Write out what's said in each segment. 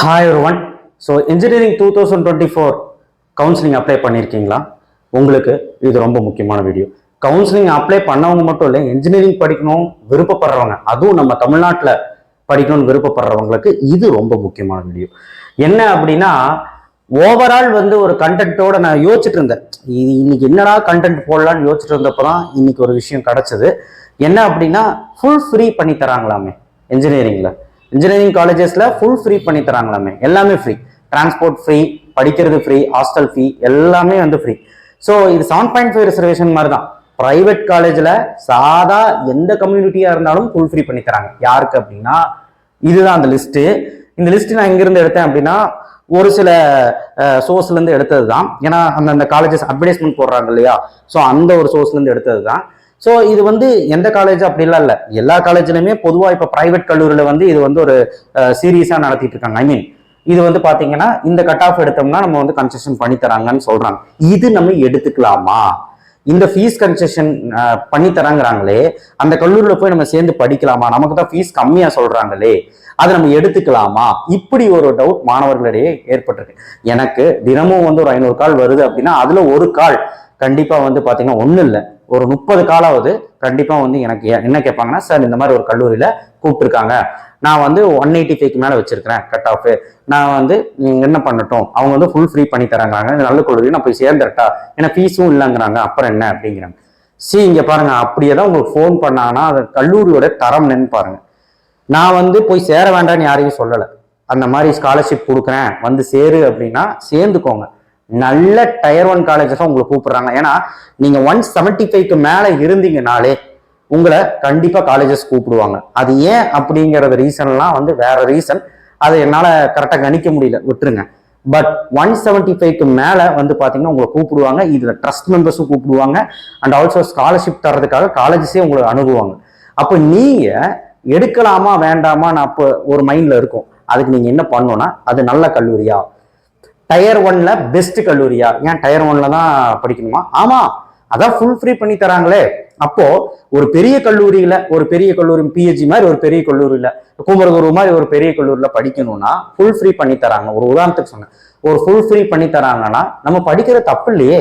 Hi one so engineering two thousand twenty four counselling apply பண்ணியிருக்கீங்களா உங்களுக்கு இது ரொம்ப முக்கியமான வீடியோ கவுன்சிலிங் அப்ளை பண்ணவங்க மட்டும் இல்லை இன்ஜினியரிங் படிக்கணும் விருப்பப்படுறவங்க அதுவும் நம்ம தமிழ்நாட்டில் படிக்கணும்னு விருப்பப்படுறவங்களுக்கு இது ரொம்ப முக்கியமான வீடியோ என்ன அப்படின்னா ஓவரால் வந்து ஒரு கண்டென்ட்டோட நான் யோசிச்சுட்டு இருந்தேன். இது இன்னைக்கு என்னடா கண்டென்ட் போடலான்னு யோசிச்சுட்டு இருந்தப்போ தான் இன்னைக்கு ஒரு விஷயம் கிடச்சிது. என்ன அப்படின்னா ஃபுல் ஃப்ரீ பண்ணி தராங்களாமே இன்ஜினியரிங்கில் இன்ஜினியரிங் காலேஜஸ்ல ஃபுல் ஃப்ரீ பண்ணி தராங்களாமே. எல்லாமே ஃப்ரீ டிரான்ஸ்போர்ட் ஃப்ரீ படிக்கிறது ஃப்ரீ ஹாஸ்டல் ஃபீ எல்லாமே வந்து ஃப்ரீ ஸோ இது செவன் பாயிண்ட் ஃபைவ் ரிசர்வேஷன் மாதிரி தான் ப்ரைவேட் காலேஜில் சாதா எந்த கம்யூனிட்டியாக இருந்தாலும் ஃபுல் ஃப்ரீ பண்ணி தராங்க. யாருக்கு அப்படின்னா இதுதான் அந்த லிஸ்ட்டு இந்த லிஸ்ட் நான் எங்கேருந்து எடுத்தேன் அப்படின்னா ஒரு சில சோர்ஸ்லேருந்து எடுத்தது தான் ஏன்னா அந்த அந்த காலேஜஸ் அட்வர்டைஸ்மெண்ட் போடுறாங்க இல்லையா? ஸோ அந்த ஒரு சோர்ஸ்லேருந்து எடுத்தது தான் ஸோ இது வந்து எந்த காலேஜ் அப்படிலாம் இல்லை. எல்லா காலேஜ்லையுமே பொதுவாக இப்போ ப்ரைவேட் கல்லூரியில் வந்து இது வந்து ஒரு சீரியஸாக நடத்திட்டு இருக்காங்க. ஐ மீன் இது வந்து பார்த்தீங்கன்னா இந்த கட் ஆஃப் எடுத்தோம்னா நம்ம வந்து கன்செஷன் பண்ணி தராங்கன்னு சொல்கிறாங்க இது நம்ம எடுத்துக்கலாமா? இந்த ஃபீஸ் கன்செஷன் பண்ணி தராங்கிறாங்களே அந்த கல்லூரியில் போய் நம்ம சேர்ந்து படிக்கலாமா? நமக்கு தான் ஃபீஸ் கம்மியாக சொல்கிறாங்களே அதை நம்ம எடுத்துக்கலாமா? இப்படி ஒரு டவுட் மாணவர்களிடையே ஏற்பட்டிருக்கு. எனக்கு தினமும் வந்து ஒரு ஐநூறு கால் வருது அப்படின்னா அதில் ஒரு கால் கண்டிப்பாக வந்து பார்த்தீங்கன்னா ஒன்றும் இல்லை. ஒரு முப்பது காலாவது கண்டிப்பாக வந்து எனக்கு என்ன கேட்பாங்கன்னா சார் இந்த மாதிரி ஒரு கல்லூரியில் கூப்பிட்டுருக்காங்க. நான் வந்து ஒன் எயிட்டி ஃபைவ்க்கு மேலே வச்சிருக்கிறேன் கட் ஆஃப் நான் வந்து என்ன பண்ணட்டும்? அவங்க வந்து ஃபுல் ஃப்ரீ பண்ணி தராங்க இந்த நல்ல கல்லூரி நான் போய் சேர்ந்துட்டா ஏன்னா ஃபீஸும் இல்லைங்கிறாங்க. அப்புறம் என்ன? அப்படிங்கிறாங்க சி இங்கே பாருங்க. அப்படியே தான் உங்களுக்கு ஃபோன் பண்ணாங்கன்னா அது கல்லூரியோட தரம் நின்று பாருங்க. நான் வந்து போய் சேர வேண்டாம்னு யாரையும் சொல்லலை. அந்த மாதிரி ஸ்காலர்ஷிப் கொடுக்குறேன். வந்து சேரு அப்படின்னா சேர்ந்துக்கோங்க. நல்ல டயர் ஒன் காலேஜஸ் உங்களை கூப்பிடுறாங்க. ஏன்னா நீங்க ஒன் செவன்டி ஃபைவ்க்கு மேல இருந்தீங்கனாலே உங்களை கண்டிப்பா காலேஜஸ் கூப்பிடுவாங்க. அது ஏன் அப்படிங்கறது ரீசன்லாம் வந்து வேற ரீசன் அதை என்னால கரெக்டாக கணிக்க முடியல. விட்டுருங்க. பட் ஒன் செவன்டி ஃபைவ்க்கு மேல வந்து பாத்தீங்கன்னா உங்களை கூப்பிடுவாங்க. இதுல ட்ரஸ்ட் மெம்பர்ஸும் கூப்பிடுவாங்க. அண்ட் ஆல்சோ ஸ்காலர்ஷிப் தரதுக்காக காலேஜஸே உங்களை அணுகுவாங்க. அப்போ நீங்க எடுக்கலாமா வேண்டாமா நான் அப்போ ஒரு மைண்ட்ல இருக்கும். அதுக்கு நீங்க என்ன பண்ணணும்னா அது நல்ல கல்லூரியா? டயர் ஒன்ல பெஸ்ட் கல்லூரியா? ஏன் டயர் ஒன்ல தான் படிக்கணுமா? ஆமா அதான் ஃபுல் ஃப்ரீ பண்ணி தராங்களே. அப்போ ஒரு பெரிய கல்லூரியில ஒரு பெரிய கல்லூரி பிஹெச்சி மாதிரி ஒரு பெரிய கல்லூரியில குமரகுரு மாதிரி ஒரு பெரிய கல்லூரியில படிக்கணும்னா ஃபுல் ஃப்ரீ பண்ணி தராங்க. ஒரு உதாரணத்துக்கு சொன்னேன். ஒரு ஃபுல் ஃப்ரீ பண்ணி தராங்கன்னா நம்ம படிக்கிற தப்பு இல்லையே.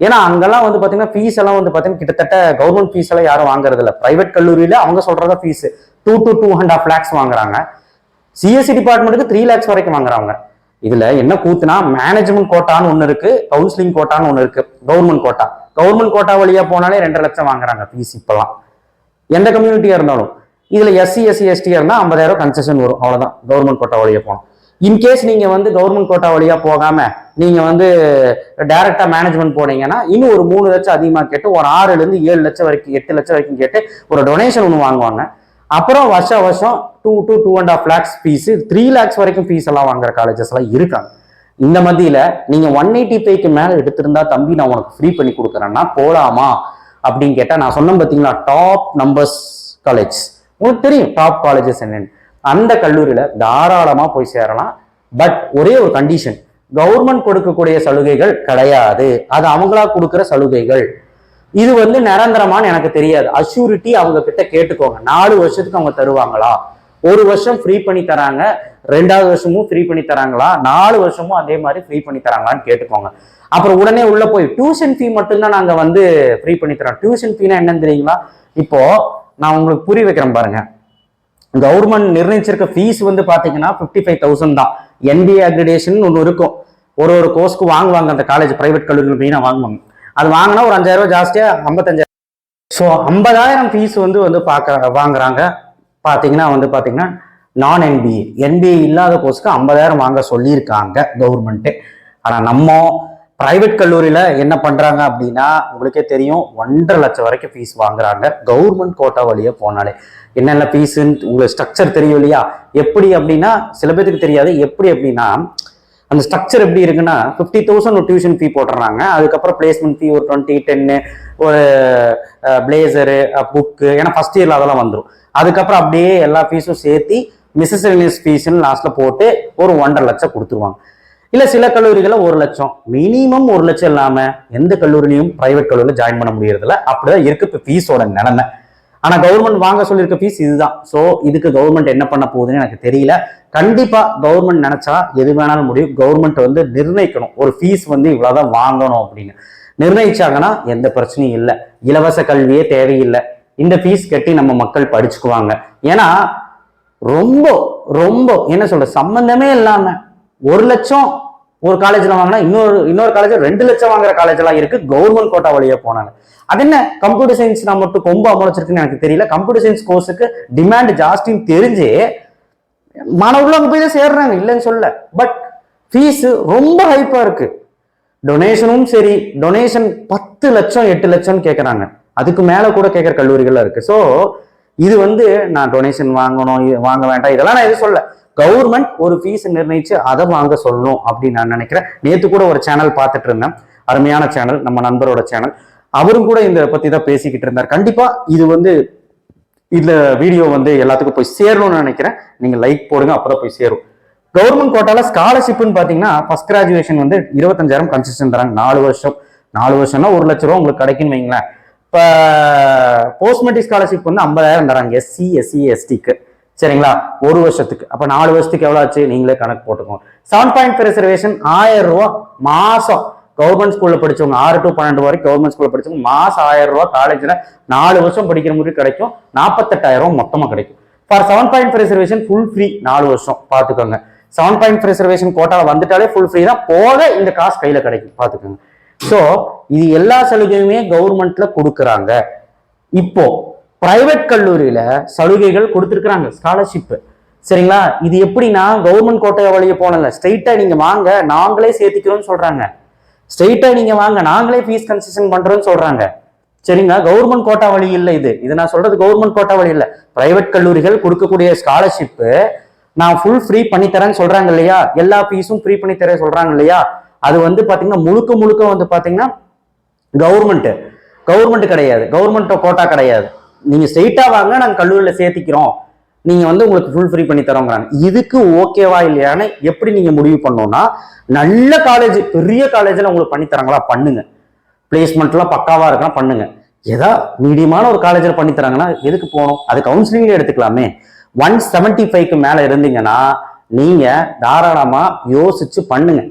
ஏன்னா அங்கெல்லாம் வந்து பாத்தீங்கன்னா ஃபீஸ் எல்லாம் வந்து பாத்தீங்கன்னா கிட்டத்தட்ட கவர்மெண்ட் ஃபீஸ் எல்லாம் யாரும் வாங்குறது இல்லை பிரைவேட் கல்லூரியில அவங்க சொல்றதா fees two to two and half lakhs வாங்குறாங்க. சிஎஸ்சி டிபார்ட்மெண்ட்டுக்கு த்ரீ லேக்ஸ் வரைக்கும் வாங்குறாங்க இதுல என்ன கூத்துனா மேனேஜ்மெண்ட் கோட்டான்னு ஒன்று இருக்கு கவுன்சிலிங் கோட்டான்னு ஒன்று இருக்கு கவர்மெண்ட் கோட்டா கவர்மெண்ட் கோட்டா வழியா போனாலே ரெண்டு லட்சம் வாங்குறாங்க ஃபீஸ் இப்பெல்லாம். எந்த கம்யூனிட்டியா இருந்தாலும். இதுல எஸ்சி எஸ்சி எஸ்டியா இருந்தா ஐம்பதாயிரம் கன்செஷன் வரும் அவ்வளவுதான் கவர்மெண்ட் கோட்டா வழியா போகணும் இன்கேஸ் நீங்க வந்து கவர்மெண்ட் கோட்டா வழியா போகாம நீங்க வந்து டைரக்டா மேனேஜ்மெண்ட் போனீங்கன்னா இன்னும் ஒரு மூணு லட்சம் அதிகமா கேட்டு ஒரு ஆறுல இருந்து ஏழு லட்சம் வரைக்கும் எட்டு லட்சம் வரைக்கும் கேட்டு ஒரு டொனேஷன் ஒன்று வாங்குவாங்க. அப்புறம் வருஷ வருஷம் two to two and half lakhs fees three lakhs வரைக்கும் ஃபீஸ் எல்லாம் வாங்குற காலேஜஸ் எல்லாம் இருக்காங்க. இந்த மத்தியில் நீங்கள் ஒன் எயிட்டி ஃபைவ்க்கு மேலே எடுத்திருந்தா தம்பி நான் உனக்கு ஃப்ரீ பண்ணி கொடுக்குறேன்னா போகலாமா அப்படின்னு கேட்டால் நான் சொன்னேன் பார்த்தீங்களா டாப் நம்பர்ஸ் காலேஜ் உங்களுக்கு தெரியும் டாப் காலேஜஸ் என்னென்னு. அந்த கல்லூரியில் தாராளமாக போய் சேரலாம். பட் ஒரே ஒரு கண்டிஷன் கவர்மெண்ட் கொடுக்கக்கூடிய சலுகைகள் கிடையாது. அது அவங்களா கொடுக்குற சலுகைகள். இது வந்து நிரந்தரமான்னு எனக்கு தெரியாது. அஷ்யூரிட்டி அவங்க கிட்ட கேட்டுக்கோங்க. நாலு வருஷத்துக்கு அவங்க தருவாங்களா? ஒரு வருஷம் ஃப்ரீ பண்ணி தராங்க. ரெண்டாவது வருஷமும் ஃப்ரீ பண்ணி தராங்களா? நாலு வருஷமும் அதே மாதிரி ஃப்ரீ பண்ணி தராங்களான்னு கேட்டுக்கோங்க. அப்புறம் உடனே உள்ள போய் டியூஷன் ஃபீ மட்டும்தான் நாங்க வந்து ஃப்ரீ பண்ணி தரோம். டியூஷன் ஃபீனா என்னன்னு தெரியுங்களா? இப்போ நான் உங்களுக்கு புரிய வைக்கிறேன் பாருங்க. கவர்மெண்ட் நிர்ணயிச்சிருக்க ஃபீஸ் வந்து பாத்தீங்கன்னா ஃபிஃப்டி ஃபைவ் தௌசண்ட் தான் என்பிஏ அக்ரிடேஷன் ஒன்று இருக்கும். ஒரு ஒரு கோர்ஸ்க்கு வாங்குவாங்க அந்த காலேஜ் பிரைவேட் கல்லூரிகள் மெயினாக வாங்குவாங்க. அது வாங்கினா ஒரு அஞ்சாயிரம் ரூபாய் ஜாஸ்தியா ஐம்பத்தஞ்சாயிரம். ஸோ ஐம்பதாயிரம் ஃபீஸ் வந்து வந்து பார்க்க வாங்குறாங்க. பார்த்தீங்கன்னா வந்து பார்த்தீங்கன்னா நான் என்பிஏ என்பிஏ இல்லாத கோர்ஸ்க்கு ஐம்பதாயிரம் வாங்க சொல்லியிருக்காங்க கவர்மெண்ட்டு ஆனால் நம்ம பிரைவேட் கல்லூரியில் என்ன பண்ணுறாங்க அப்படின்னா உங்களுக்கே தெரியும் ஒன்றரை லட்சம் வரைக்கும் ஃபீஸ் வாங்குறாங்க கவர்மெண்ட் கோட்டா வழியாக போனாலே. என்னென்ன ஃபீஸுன்னு உங்களுக்கு ஸ்ட்ரக்சர் தெரியும் இல்லையா? எப்படி அப்படின்னா சில பேருக்கு தெரியாது. எப்படி அப்படின்னா அந்த ஸ்ட்ரக்சர் எப்படி இருக்குன்னா ஃபிஃப்டி தௌசண்ட் ஒரு டியூஷன் ஃபீ போட்டுறாங்க. அதுக்கப்புறம் பிளேஸ்மெண்ட் ஃபீ ஒரு டுவெண்ட்டி டென்னு ஒரு பிளேசரு புக்கு ஏன்னா ஃபஸ்ட் இயரில் அதெல்லாம் வந்துடும் அதுக்கப்புறம் அப்படியே எல்லா ஃபீஸும் சேர்த்து மிசசலினியஸ் ஃபீஸ்ன்னு லாஸ்ட்டில் போட்டு ஒரு ஒன்றரை லட்சம் கொடுத்துருவாங்க. இல்லை சில கல்லூரிகளில் ஒரு லட்சம். மினிமம் ஒரு லட்சம் இல்லாமல் எந்த கல்லூரிலையும் ப்ரைவேட் கல்லூரியில் ஜாயின் பண்ண முடியறதில்ல. அப்படிதான் இருக்கு இப்போ ஃபீஸோட நிலைமை. ஆனால் கவர்மெண்ட் வாங்க சொல்லியிருக்க ஃபீஸ் இதுதான். ஸோ இதுக்கு கவர்மெண்ட் என்ன பண்ண போகுதுன்னு எனக்கு தெரியல. கண்டிப்பாக கவர்மெண்ட் நினச்சா எது வேணாலும் முடியும். கவர்மெண்ட் வந்து நிர்ணயிக்கணும். ஒரு ஃபீஸ் வந்து இவ்வளோதான் வாங்கணும் அப்படின்னு. நிர்ணயிச்சாங்கன்னா எந்த பிரச்சனையும் இல்லை. இலவச கல்வியே தேவையில்லை. இந்த ஃபீஸ் கட்டி நம்ம மக்கள் படிச்சுக்குவாங்க. ஏன்னா ரொம்ப ரொம்ப என்ன சொல்ற சம்பந்தமே இல்லாமல் ஒரு லட்சம் ஒரு காலேஜ்ல வாங்கினா இன்னொரு இன்னொரு காலேஜ் ரெண்டு லட்சம் வாங்குற காலேஜ் எல்லாம் இருக்கு. கவர்மெண்ட் கோட்டா வழியே போனாங்க. அது என்ன? கம்ப்யூட்டர் சயின்ஸ் நான் மட்டும் கொம்பு அமுளைச்சிருக்குன்னு எனக்கு தெரியல. கம்ப்யூட்டர் சயின்ஸ் கோர்ஸுக்கு டிமாண்ட் ஜாஸ்தின்னு தெரிஞ்சு மாணவர்களும் அங்கே போய் தான் சேர்றாங்க. இல்லைன்னு சொல்ல பட் ஃபீஸ் ரொம்ப ஹைப்பா இருக்கு. டொனேஷனும் சரி. டொனேஷன் பத்து லட்சம் எட்டு லட்சம்னு கேட்குறாங்க அதுக்கு மேலே கூட கேட்குற கல்லூரிகள்லாம் இருக்கு. ஸோ இது வந்து நான் டொனேஷன் வாங்கணும் இது வாங்க வேண்டாம் இதெல்லாம் நான் எதுவும் சொல்ல கவர்மெண்ட் ஒரு ஃபீஸ் நிர்ணயிச்சு அதை வாங்க சொல்லணும் அப்படின்னு நான் நினைக்கிறேன். நேற்று கூட ஒரு சேனல் பார்த்துட்டு இருந்தேன். அருமையான சேனல் நம்ம நண்பரோட சேனல் அவரும் கூட இந்த பத்தி தான் பேசிக்கிட்டு இருந்தார். கண்டிப்பா இது வந்து இந்த வீடியோ வந்து எல்லாத்துக்கும் போய் சேரணும்னு நினைக்கிறேன். நீங்க லைக் போடுங்க அப்பதான் போய் சேரும். கவர்மெண்ட் கோட்டால ஸ்காலர்ஷிப்னு பாத்தீங்கன்னா ஃபர்ஸ்ட் கிராஜுவேஷன் வந்து இருபத்தஞ்சாயிரம் கன்செஷன் தராங்க. நாலு வருஷம். நாலு வருஷம்னா ஒரு லட்ச ரூபா உங்களுக்கு கிடைக்குன்னு வைங்களேன். இப்போ போஸ்ட் மெட்ரிக் ஸ்காலர்ஷிப் வந்து ஐம்பதாயிரம் தராங்க எஸ்சி எஸ்சி எஸ்டிக்கு சரிங்களா? ஒரு வருஷத்துக்கு. அப்போ நாலு வருஷத்துக்கு எவ்வளோ ஆச்சு? நீங்களே கணக்கு போட்டுக்கோங்க. செவன் பாயிண்ட் ரிசர்வேஷன் ஆயிரம் ரூபா மாதம் கவர்மெண்ட் ஸ்கூலில் படிச்சவங்க ஆறு டு பன்னெண்டு வரைக்கும் கவர்மெண்ட் ஸ்கூலில் படிச்சவங்க மாதம் ஆயிரம் ரூபா காலேஜில் நாலு வருஷம் படிக்கிற மாதிரி கிடைக்கும். நாற்பத்தெட்டாயிரம் மொத்தமாக கிடைக்கும். For seven point reservation full free நாலு வருஷம். பார்த்துக்கோங்க. செவன் பாயிண்ட் ரிசர்வேஷன் கோட்டாவில் வந்துட்டாலே ஃபுல் ஃப்ரீ தான். போக இந்த காசு கையில் கிடைக்கும். பார்த்துக்கோங்க. ஸோ இது எல்லா சலுகையுமே கவர்மெண்ட்ல கொடுக்குறாங்க. இப்போ பிரைவேட் கல்லூரியில சலுகைகள் கொடுத்துருக்குறாங்க ஸ்காலர்ஷிப்பு சரிங்களா? இது எப்படின்னா கவர்மெண்ட் கோட்டை வழிய போனல ஸ்ட்ரைட்டா நீங்க வாங்க நாங்களே சேர்த்திக்கிறோம்னு சொல்றாங்க. ஸ்ட்ரைட்டா நீங்க வாங்க நாங்களே ஃபீஸ் கன்செஷன் பண்றோம்னு சொல்றாங்க. சரிங்களா? கவர்மெண்ட் கோட்டா வழி இல்லை இது. இது நான் சொல்றது கவர்மெண்ட் கோட்டா வழி இல்லை. பிரைவேட் கல்லூரிகள் கொடுக்கக்கூடிய ஸ்காலர்ஷிப்பு நான் ஃபுல் ஃப்ரீ பண்ணி தரேன்னு சொல்றாங்க இல்லையா? எல்லா ஃபீஸும் ஃப்ரீ பண்ணி தர சொல்றாங்க இல்லையா? அது வந்து பார்த்தீங்கன்னா முழுக்க முழுக்க வந்து பார்த்தீங்கன்னா கவர்மெண்ட்டு கவர்மெண்ட் கிடையாது. கவர்மெண்ட் கோட்டா கிடையாது. நீங்கள் ஸ்ட்ரெயிட்டாக வாங்க நாங்கள் கல்லூரியில் சேர்த்திக்கிறோம். நீங்கள் வந்து உங்களுக்கு ஃபுல் ஃப்ரீ பண்ணி தரோங்கிறாங்க. இதுக்கு ஓகேவா இல்லையான்னு எப்படி நீங்கள் முடிவு பண்ணோன்னா நல்ல காலேஜ் பெரிய காலேஜில் உங்களுக்கு பண்ணி தராங்களா பண்ணுங்க. பிளேஸ்மெண்ட்லாம் பக்காவாக இருக்கலாம் பண்ணுங்க. ஏதா மீடியமான ஒரு காலேஜில் பண்ணி தராங்கன்னா எதுக்கு போகணும்? அது கவுன்சிலிங்ல எடுத்துக்கலாமே. ஒன் செவன்ட்டி ஃபைவ்க்கு மேலே இருந்தீங்கன்னா நீங்கள் தாராளமாக யோசிச்சு பண்ணுங்க.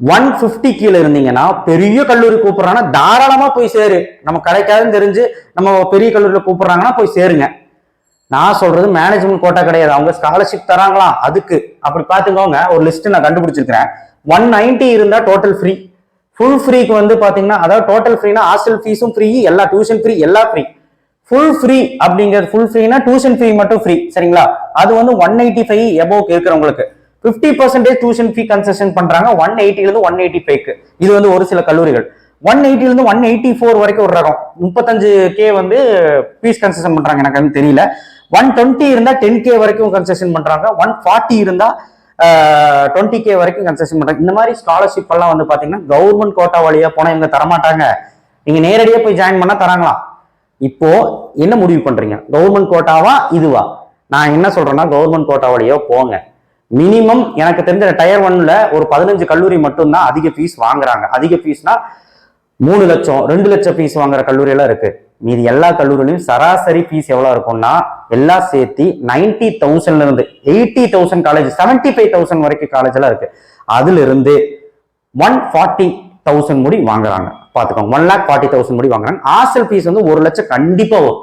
ஒன் பிப்டி கீழே இருந்தீங்கன்னா பெரிய கல்லூரி கூப்பிடுறாங்கன்னா தாராளமா போய் சேரு. நம்ம கிடைக்காதுன்னு தெரிஞ்சு நம்ம பெரிய கல்லூரியில் கூப்பிடுறாங்கன்னா போய் சேருங்க. நான் சொல்றது மேனேஜ்மெண்ட் கோட்டா கிடையாது. அவங்க ஸ்காலர்ஷிப் தராங்களா அதுக்கு. அப்படி பாத்துக்கோங்க ஒரு லிஸ்ட் நான் கண்டுபிடிச்சிருக்கிறேன். ஒன் நைன்டி இருந்தா டோட்டல் ஃப்ரீ ஃபுல் ஃப்ரீக்கு வந்து பாத்தீங்கன்னா அதாவது டோட்டல் ஃப்ரீனா ஹாஸ்டல் ஃபீஸும் ஃப்ரீ எல்லா டியூஷன் ஃப்ரீ எல்லா ஃப்ரீ ஃபுல் ஃப்ரீ அப்படிங்கிறது ஃபுல் ஃப்ரீனா டியூஷன் ஃப்ரீ மட்டும் ஃப்ரீ சரிங்களா? அது வந்து ஒன் எயிட்டி ஃபைவ் எபோவ் இருக்கிறவங்களுக்கு fifty percentage tuition fee concession பண்றாங்க. ஒன் எயிட்டிலேருந்து ஒன் எயிட்டி ஃபைவ்க்கு இது வந்து ஒரு சில கல்லூரிகள். ஒன் எயிட்டிலேருந்து ஒன் எயிட்டி ஃபோர் வரைக்கும் ஒரு ரகம். முப்பத்தஞ்சு கே வந்து ஃபீஸ் கன்செஷன் பண்றாங்க. எனக்கு வந்து தெரியல. ஒன் டுவெண்ட்டி இருந்தா டென் கே வரைக்கும் கன்செஷன் பண்றாங்க. ஒன் ஃபார்ட்டி இருந்தா டுவெண்ட்டி கே வரைக்கும் கன்செஷன் பண்றாங்க. இந்த மாதிரி ஸ்காலர்ஷிப் எல்லாம் வந்து பாத்தீங்கன்னா கவர்மெண்ட் கோட்டா வழியா போனா இவங்க தரமாட்டாங்க. நீங்க நேரடியா போய் ஜாயின் பண்ணா தராங்களாம். இப்போ என்ன முடிவு பண்றீங்க? கவர்மெண்ட் கோட்டாவா இதுவா? நான் என்ன சொல்றேன்னா கவர்மெண்ட் கோட்டா வழியோ போங்க. மினிமம் எனக்கு தெரிஞ்ச டயர் ஒன்ல ஒரு பதினஞ்சு கல்லூரி மட்டும்தான் அதிக ஃபீஸ் வாங்குறாங்க. அதிக ஃபீஸ்னா மூணு லட்சம் ரெண்டு லட்சம் ஃபீஸ் வாங்குற கல்லூரியெல்லாம் இருக்கு. மீதி எல்லா கல்லூரிலையும் சராசரி ஃபீஸ் எவ்வளோ இருக்கும்னா எல்லாம் சேர்த்து நைன்டி தௌசண்ட்ல இருந்து eighty thousand college seventy five thousand வரைக்கும் காலேஜ் எல்லாம் இருக்கு. அதுல இருந்து ஒன் ஃபார்ட்டி தௌசண்ட் முடி வாங்குறாங்க. பார்த்துக்கோங்க ஒன் லேக் ஃபார்ட்டி தௌசண்ட் முடி வாங்குறாங்க. ஹாஸ்டல் ஃபீஸ் வந்து ஒரு லட்சம் கண்டிப்பாக வரும்.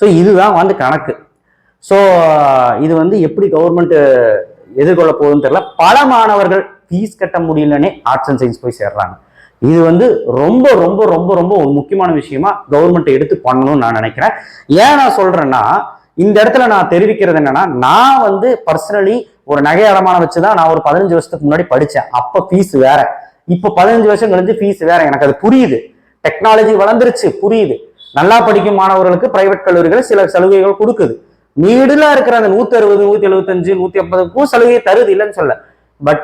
ஸோ இதுதான் வந்து கணக்கு. ஸோ இது வந்து எப்படி கவர்மெண்ட்டு எதிர்கொள்ள போகுதுன்னு தெரியல. பல மாணவர்கள் ஃபீஸ் கட்ட முடியலன்னே ஆர்ட்ஸ் அண்ட் சயின்ஸ் போய் சேர்றாங்க. இது வந்து ரொம்ப ரொம்ப ரொம்ப ரொம்ப ஒரு முக்கியமான விஷயமா கவர்மெண்ட் எடுத்து பண்ணணும்னு நான் நினைக்கிறேன். ஏன் நான் சொல்றேன்னா இந்த இடத்துல நான் தெரிவிக்கிறது என்னன்னா நான் வந்து பர்சனலி ஒரு நகை அடமானம் வச்சுதான் நான் ஒரு பதினஞ்சு வருஷத்துக்கு முன்னாடி படித்தேன் அப்போ ஃபீஸ் வேற. இப்போ பதினஞ்சு வருஷம் கழிஞ்சு ஃபீஸ் வேற. எனக்கு அது புரியுது. டெக்னாலஜி வளர்ந்துருச்சு புரியுது. நல்லா படிக்கும் மாணவர்களுக்கு பிரைவேட் கல்லூரிகள் சில சலுகைகள் கொடுக்குது. மீடுல இருக்கிற அந்த நூத்தி அறுபது நூத்தி எழுபத்தஞ்சு நூத்தி ஐம்பதுக்கும் சலுகை தருது இல்லைன்னு சொல்ல பட்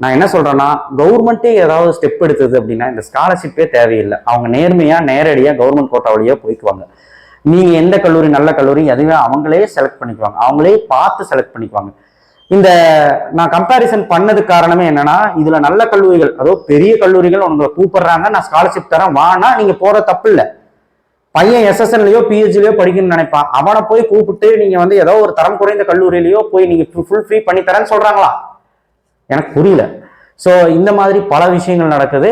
நான் என்ன சொல்றேன்னா கவர்மெண்ட்டே ஏதாவது ஸ்டெப் எடுத்தது அப்படின்னா இந்த ஸ்காலர்ஷிப்பே தேவையில்லை. அவங்க நேர்மையா நேரடியா கவர்மெண்ட் கோட்டா வழியா போய்க்குவாங்க. நீங்க எந்த கல்லூரி நல்ல கல்லூரி எதுவுமே அவங்களே செலக்ட் பண்ணிக்குவாங்க. அவங்களே பார்த்து செலக்ட் பண்ணிக்குவாங்க. இந்த நான் கம்பேரிசன் பண்ணது காரணமே என்னன்னா இதுல நல்ல கல்லூரிகள் அதோ பெரிய கல்லூரிகள் உங்களை கூப்பிடுறாங்க நான் ஸ்காலர்ஷிப் தரேன் வானா நீங்க போற தப்பு இல்லை. பையன் எஸ்எஸ்என்லயோ பிஹெச்லயோ படிக்கணும்னு நினைப்பான். அவனை போய் கூப்பிட்டு நீங்க வந்து ஏதோ ஒரு தரம் குறைந்த கல்லூரியிலயோ போய் நீங்க ஃபுல் ஃப்ரீ பண்ணி தரேன்னு சொல்றாங்களா? எனக்கு புரியல. ஸோ இந்த மாதிரி பல விஷயங்கள் நடக்குது.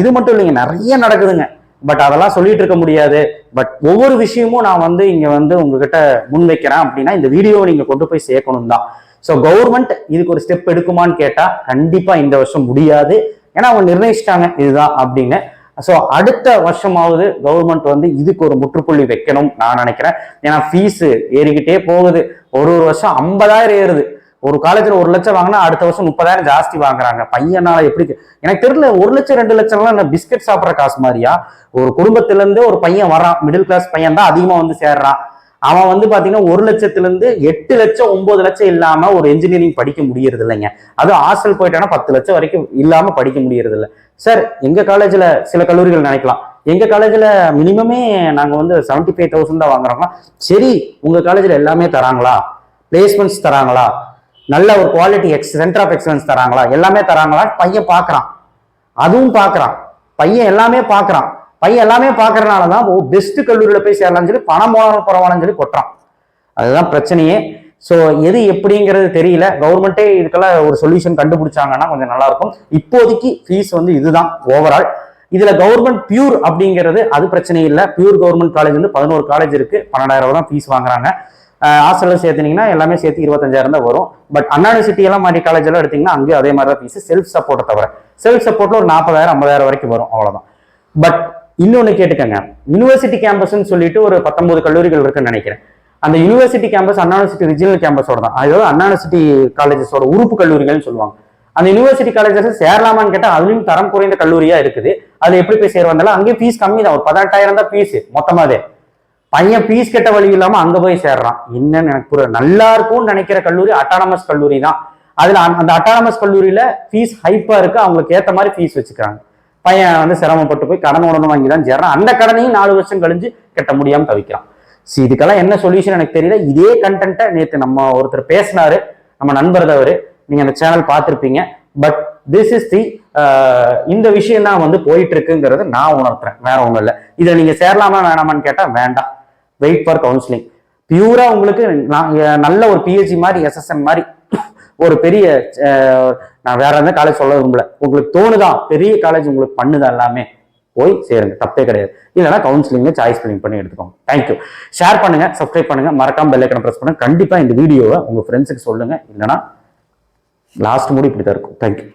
இது மட்டும் இல்லைங்க நிறைய நடக்குதுங்க. பட் அதெல்லாம் சொல்லிட்டு இருக்க முடியாது. பட் ஒவ்வொரு விஷயமும் நான் வந்து இங்க வந்து உங்ககிட்ட முன்வைக்கிறேன் அப்படின்னா இந்த வீடியோவை நீங்க கொண்டு போய் சேர்க்கணும் தான். ஸோ கவர்மெண்ட் இதுக்கு ஒரு ஸ்டெப் எடுக்குமான்னு கேட்டா கண்டிப்பா இந்த வருஷம் முடியாது. ஏன்னா அவங்க நிர்ணயிச்சிட்டாங்க. இதுதான் அப்படின்னு. ஸோ அடுத்த வருஷமாவது கவர்மெண்ட் வந்து இதுக்கு ஒரு முற்றுப்புள்ளி வைக்கணும் நான் நினைக்கிறேன். ஏன்னா ஃபீஸு ஏறிக்கிட்டே போகுது. ஒரு ஒரு வருஷம் ஐம்பதாயிரம் ஏறுது. ஒரு காலேஜில் ஒரு லட்சம் வாங்கினா அடுத்த வருஷம் முப்பதாயிரம் ஜாஸ்தி வாங்குறாங்க. பையனால எப்படி எனக்கு தெரியல ஒரு லட்சம் ரெண்டு லட்சம்லாம் என்ன பிஸ்கட் சாப்பிட்ற காசு மாதிரியா? ஒரு குடும்பத்திலேருந்தே ஒரு பையன் வரான் மிடில் கிளாஸ் பையன் தான் அதிகமாக வந்து சேர்றான். அவன் வந்து பாத்தீங்கன்னா ஒரு லட்சத்துலேருந்து எட்டு லட்சம் ஒன்பது லட்சம் இல்லாம ஒரு இன்ஜினியரிங் படிக்க முடியறது இல்லைங்க. அதுவும் ஹாஸ்டல் போயிட்டானா பத்து லட்சம் வரைக்கும் இல்லாம படிக்க முடியறது இல்லை. சார் எங்க காலேஜ்ல சில கல்லூரிகள் நினைக்கலாம். எங்க காலேஜ்ல மினிமமே நாங்க வந்து செவன்டி ஃபைவ் தௌசண்ட் தான் வாங்குறோங்களா சரி உங்க காலேஜ்ல எல்லாமே தராங்களா? பிளேஸ்மெண்ட்ஸ் தராங்களா? நல்ல ஒரு quality ex centre of excellence தராங்களா? எல்லாமே தராங்களா? பையன் பார்க்குறான் அதுவும் பார்க்குறான் பையன் எல்லாமே பார்க்குறான் பையன் எல்லாமே பார்க்கறனால தான் ஓ பெஸ்ட் கல்லூரியில் போய் சேரலாம்னு சொல்லி பணம் போனாலும் பரவாயில்லன்னு சொல்லி கொட்டுறான். அதுதான் பிரச்சனையே. ஸோ எது எப்படிங்கிறது தெரியல. கவர்மெண்ட்டே இதுக்கெல்லாம் ஒரு சொல்யூஷன் கண்டுபிடிச்சாங்கன்னா கொஞ்சம் நல்லாயிருக்கும். இப்போதைக்கு ஃபீஸ் வந்து இதுதான் ஓவரால் இதில் கவர்மெண்ட் பியூர் அப்படிங்கிறது அது பிரச்சனை இல்லை. பியூர் கவர்மெண்ட் காலேஜ் வந்து பதினோரு காலேஜ் இருக்குது பன்னெண்டாயிரம் ரூபா தான் ஃபீஸ் வாங்குறாங்க ஹாஸ்டலில் சேர்த்துனீங்கன்னா எல்லாமே சேர்த்து இருபத்தஞ்சாயிரம் தான் வரும். பட் அண்ணா யூனிவர்சிட்டி எல்லாம் மாதிரி காலேஜ் எல்லாம் எடுத்தீங்கன்னா அங்கேயும் அதே மாதிரி தான் ஃபீஸ் செல்ஃப் சப்போர்ட்டை தவிர. செல்ஃப் சப்போர்ட்டில் ஒரு நாற்பதாயிரம் ஐம்பதாயிரம் வரைக்கும் வரும். அவ்வளோதான் பட் இன்னொன்று கேட்டுக்கங்க. யூனிவர்சிட்டி கேம்பஸ்ன்னு சொல்லிட்டு ஒரு பத்தொன்பது கல்லூரிகள் இருக்குன்னு நினைக்கிறேன். அந்த university campus Anna university regional கேம்பஸோட தான். அதாவது அண்ணா யூனிவர்சிட்டி காலேஜஸோட உறுப்பு கல்லூரிகள்னு சொல்லுவாங்க. அந்த யூனிவர்சிட்டி காலேஜஸ் சேரலாமான்னு கேட்டால் அதுலேயும் தரம் குறைந்த கல்லூரியா இருக்குது. அது எப்படி போய் சேருவாங்க அங்கேயும் ஃபீஸ் கம்மி தான். ஒரு பதினெட்டாயிரம் தான் ஃபீஸ் மொத்தமாவே. பையன் ஃபீஸ் கட்ட வழி இல்லாமல் அங்கே போய் சேர்றான். என்னன்னு எனக்கு புரிய நல்லா இருக்கும்னு நினைக்கிற கல்லூரி அட்டானமஸ் கல்லூரி தான். அதில் அந்த- அந்த அட்டானமஸ் கல்லூரியில் ஃபீஸ் ஹைப்பாக இருக்கு. அவங்களுக்கு ஏற்ற மாதிரி ஃபீஸ் வச்சுக்கிறாங்க. பையன் வந்து சிரமப்பட்டு போய் கடன் உடனே வாங்கி தான் சேர்றான். அந்த கடனையும் நாலு வருஷம் கழிஞ்சு கட்ட முடியாமல் தவிக்கிறான். ஸோ இதுக்கெல்லாம் என்ன சொல்யூஷன் எனக்கு தெரியல. இதே கண்டென்ட்டை நேற்று நம்ம ஒருத்தர் பேசினாரு. நம்ம நண்பர் அவரு. நீங்கள் அந்த சேனல் பார்த்துருப்பீங்க. பட் திஸ் இஸ் தி இந்த விஷயம் தான் வந்து போயிட்டு இருக்குங்கிறது நான் உணர்த்துறேன். வேற ஒன்றும் இல்லை. இதில் நீங்கள் சேரலாமா வேணாமான்னு கேட்டால் வேண்டாம். வெயிட் ஃபார் கவுன்சிலிங் பியூரா உங்களுக்கு நான் நல்ல ஒரு பிஹெச்சி மாதிரி எஸ்எஸ்எம் மாதிரி ஒரு பெரிய நான் வேற எந்த காலேஜ் சொல்ல விரும்பல. உங்களுக்கு தோணுதா? பெரிய காலேஜ் உங்களுக்கு பண்ணுதா எல்லாமே? போய் சேருங்க. தப்பே கிடையாது. இல்லைன்னா கவுன்சிலிங்ல சாய்ஸ் ஃபில்லிங் பண்ணி எடுத்துக்கோங்க. தேங்க்யூ ஷேர் பண்ணுங்க சப்ஸ்கிரைப் பண்ணுங்க. மறக்காம பெல் ப்ரெஸ் பண்ணுங்க. கண்டிப்பா இந்த வீடியோவை உங்க ஃப்ரெண்ட்ஸுக்கு சொல்லுங்க. இல்லைன்னா லாஸ்ட் மூடி இப்படி தான் இருக்கும் தேங்க்யூ